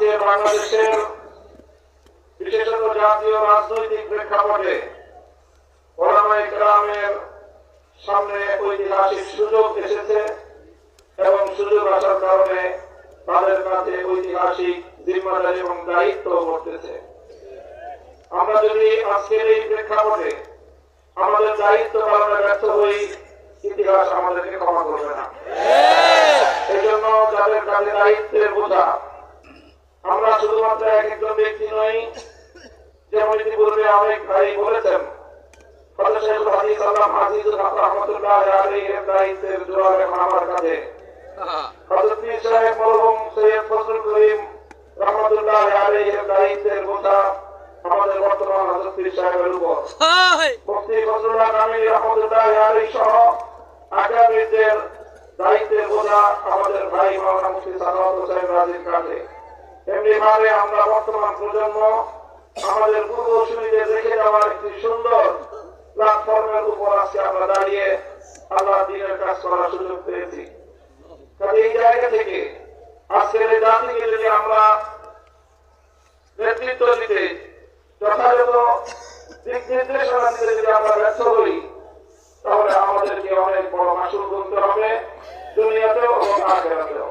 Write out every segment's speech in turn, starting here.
আজকে বাংলাদেশের বিশেষত জাতীয় রাজনৈতিক প্রেক্ষাপটে ওলামাই গ্রামের সামনে ঐতিহাসিক সুযোগ এসেছে এবং সুযোগ আসার কারণে তাদের কাছে ঐতিহাসিক জিম্মাদারি এবং দায়িত্ব করতেছে আমরা যদি আজকের এই প্রেক্ষাপটে আমাদের দায়িত্ব পালনে ব্যর্থ হই ইতিহাস আমাদেরকে ক্ষমা করবে না। এই জন্য যাদের কাছে দায়িত্বের বোঝা শুধুমাত্র এক একজন ব্যক্তি নই যেমন ইতিপূর্বে অনেক ভাই বলেছেন। আমার কাছে। আমাদের বর্তমান পীর সাহেবের উপর। মুফতি ফজলুল্লাহ রহমতুল্লাহ আলী সহ আগামীদের দায়িত্বের বোঝা আমাদের ভাই মাওলানা মুফতি হোসেন রাজির কাছে। এমনি ভাবে আমরা বর্তমান প্রজন্ম আমাদের পূর্বসূরীদের রেখে যাওয়ার একটি সুন্দর প্ল্যাটফর্মের উপর আজকে আমরা দাঁড়িয়ে আল্লাহ দিনের কাজ করার সুযোগ পেয়েছি। কাজে এই জায়গা থেকে আজকের এই জাতিকে যদি আমরা নেতৃত্ব দিতে যথাযথ দিক নির্দেশনা দিতে যদি আমরা ব্যর্থ হই, তাহলে আমাদেরকে অনেক বড় মাসুল গুনতে হবে, দুনিয়াতেও এবং আখেরাতেও।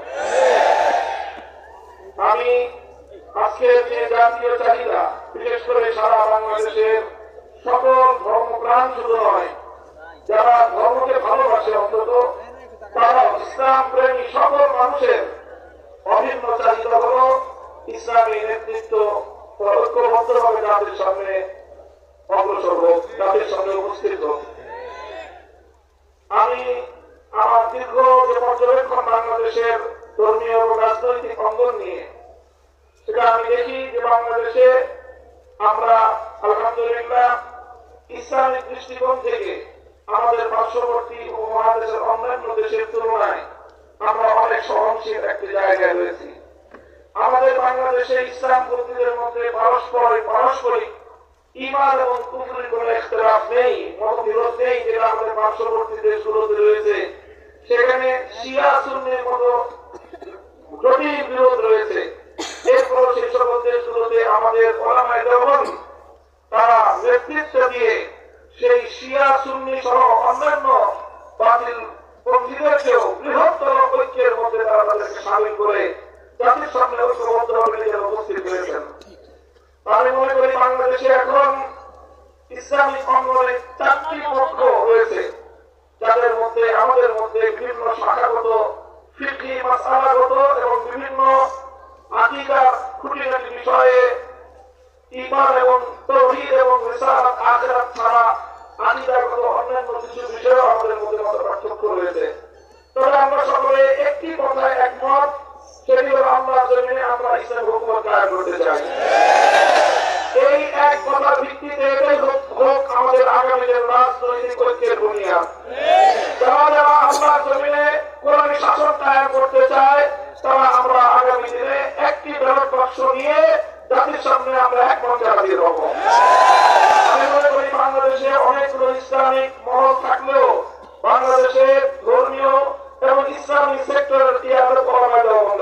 আজকের যে জাতীয় চাহিদা, বিশেষ করে সারা বাংলাদেশের সকল নয়, যারা ধর্মকে ভালোবাসে অন্তত, তারা ইসলাম প্রেমী সকল মানুষের অভিন্ন চাহিদা হলো ইসলামী নেতৃত্ব তাদের সামনে অগ্রসর হোক তাদের সামনে উপস্থিত হোক। আমি আমার দীর্ঘ যে পর্যবেক্ষণ বাংলাদেশের ধর্মীয় রাজনৈতিক অঙ্গন নিয়ে সেটা আমি দেখি যে বাংলাদেশে আমরা, আলহামদুলিল্লাহ, ইসলামিক দৃষ্টিকোণ থেকে আমাদের পার্শ্ববর্তী উপমহাদেশের অন্যান্য দেশের তুলনায় আমরা অনেক সহনশীল একটি জায়গায় রয়েছি। আমাদের বাংলাদেশে ইসলাম পন্থীদের মধ্যে পারস্পরিক পারস্পরিক ইমান এবং কুফরির কোন ইখতিলাফ নেই মতবিরোধ নেই যেটা আমাদের পার্শ্ববর্তী দেশগুলোতে রয়েছে। সেখানে শিয়া, সুন্নির মতো জটিল বিরোধ রয়েছে এরপর সেই সকল দেশগুলোতে আমাদের ওলামায় দেওয়ান তারা নেতৃত্ব দিয়ে সেই শিয়া সুন্নি সহ অন্যান্য বাতিল পন্থীদেরকেও বৃহত্তর ঐক্যের মধ্যে তারা তাদেরকে সামিল করে জাতির সামনে ঐক্যবদ্ধভাবে নিজেরা উপস্থিত হয়েছেন। আমি মনে করি বাংলাদেশে এখন ইসলামিক অঙ্গনে চারটি পক্ষ রয়েছে, যাদের মধ্যে, আমাদের মধ্যে বিভিন্ন শাখাগত ফিকি মাসালাগত এবং বিভিন্ন আকিদার খুঁটিনাটি বিষয়ে ইমান এবং তৌহিদ এবং রিসালাত আখিরাত ছাড়া আকিদাগত অন্যান্য কিছু বিষয়েও আমাদের মধ্যে মত পার্থক্য রয়েছে তবে আমরা সকলে একটি কথায় একমত সেটি হলো আল্লাহ জমিনে আমরা ইসলাম হুকুমত কায়েম করতে চাই। এই এক কথার ভিত্তিতে এটাই হোক আমাদের আগামী রাজনৈতিক ঐক্যের বুনিয়াদ। জাতির সামনে আমরা এক মঞ্চে আমি মনে করি বাংলাদেশে অনেকগুলো ইসলামিক মহল থাকলেও বাংলাদেশে ধর্মীয় এবং ইসলামিক সেক্টরের টিয়ারের কমায় দেওয়া বন্ধ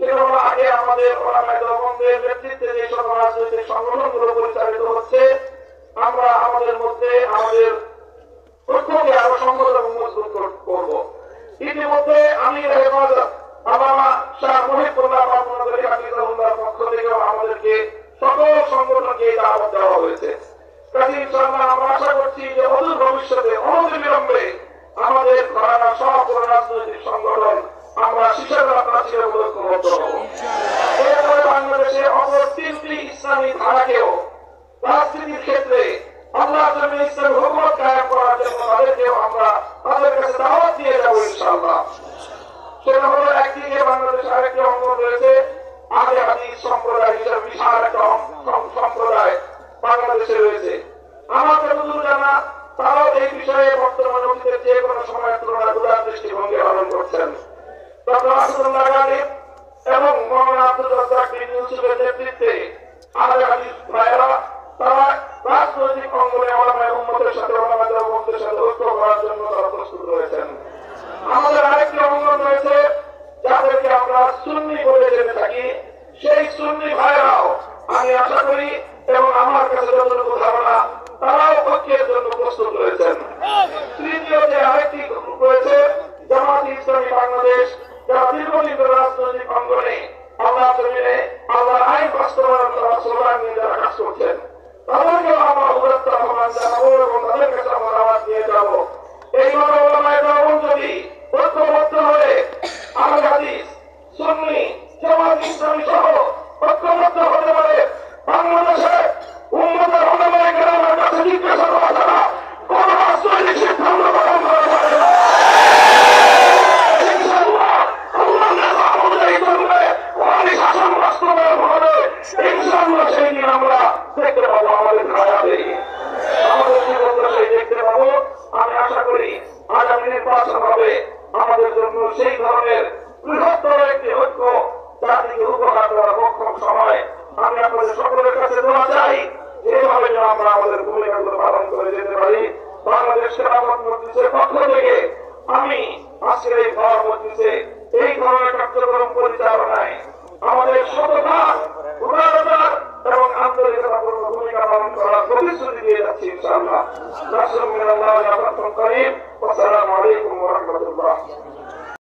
আগে আমাদের ওলামায়ে দেওবন্দের নেতৃত্বে যে সকল হচ্ছে। আমরা আমাদের মধ্যে আমাদের ঐক্যকে আরও করব। ইতিমধ্যে আমি আল্লামা শাহ মহিবুল্লাহ রহমানুল্লাহ হাফিজাহুল্লাহর পক্ষ থেকেও আমাদেরকে সকল সংগঠনকে এই দাওয়াত দেওয়া হয়েছে কাজে ইনশাআল্লাহ আমরা আশা করছি যে অদূর ভবিষ্যতে অনতি বিলম্বে আমাদের ঘরানা সব রাজনৈতিক সংগঠন আমরা শিশারা প্রাচীর ঐক্যবদ্ধ হব এরপরে বাংলাদেশে অপর তিনটি ইসলামী ধারাকেও রাজনীতির ক্ষেত্রে আল্লাহ জমি ইসলাম হুকুমত কায়েম করার জন্য তাদেরকেও আমরা তাদের কাছে দাওয়াত দিয়ে যাব ইনশাআল্লাহ হলো একদিকে বাংলাদেশে আরেকটি অঙ্গন রয়েছে। আগে হাদিস সম্প্রদায় হিসাবে বিশাল একটা সম্প্রদায় বাংলাদেশে রয়েছে। আমার এবং মৌলানা আব্দুল রাজ্জাক বিন ইউসুফের নেতৃত্বে আহলে হাদিস ভাইয়েরা তারা রাজনৈতিক অঙ্গনে ওলামায়ে উম্মতের সাথে ওলামায়ে দেওবন্দের সাথে ঐক্য করার জন্য তারা প্রস্তুত রয়েছেন আমাদের আরেকটি অঙ্গন রয়েছে যাদেরকে আমরা সুন্নি বলে জেনে থাকি, সেই সুন্নি ভাইরাও আমি আশা করি এবং আমার কাছে যতটুকু ধারণা, তারাও ঐক্যের জন্য প্রস্তুত রয়েছেন। তৃতীয় যে আরেকটি রয়েছে, জামাত ইসলামী বাংলাদেশ, যারা দীর্ঘদিন রাজনৈতিক অঙ্গনে ধর্মের বৃহত্তর একটি ঐক্য জাতিকে উপকার করার মক্ষম সময়। আমি আপনাদের সকলের কাছে দেওয়া চাই এইভাবে যেন আমরা আমাদের ভূমিকাগুলো পালন করে যেতে পারি। বাংলাদেশ সেরামত মজলিসের পক্ষ থেকে আমি আজকের এই ঘর মজলিসে এই ধরনের কার্যক্রম পরিচালনায় আমাদের সততার এবং আন্তরিকতা পূর্ণ ভূমিকা পালন করার প্রতিশ্রুতি দিয়ে যাচ্ছি ইনশাআল্লাহ। নাসরুল্লাহ করিম। আসসালামু আলাইকুম ওয়া রাহমাতুল্লাহ।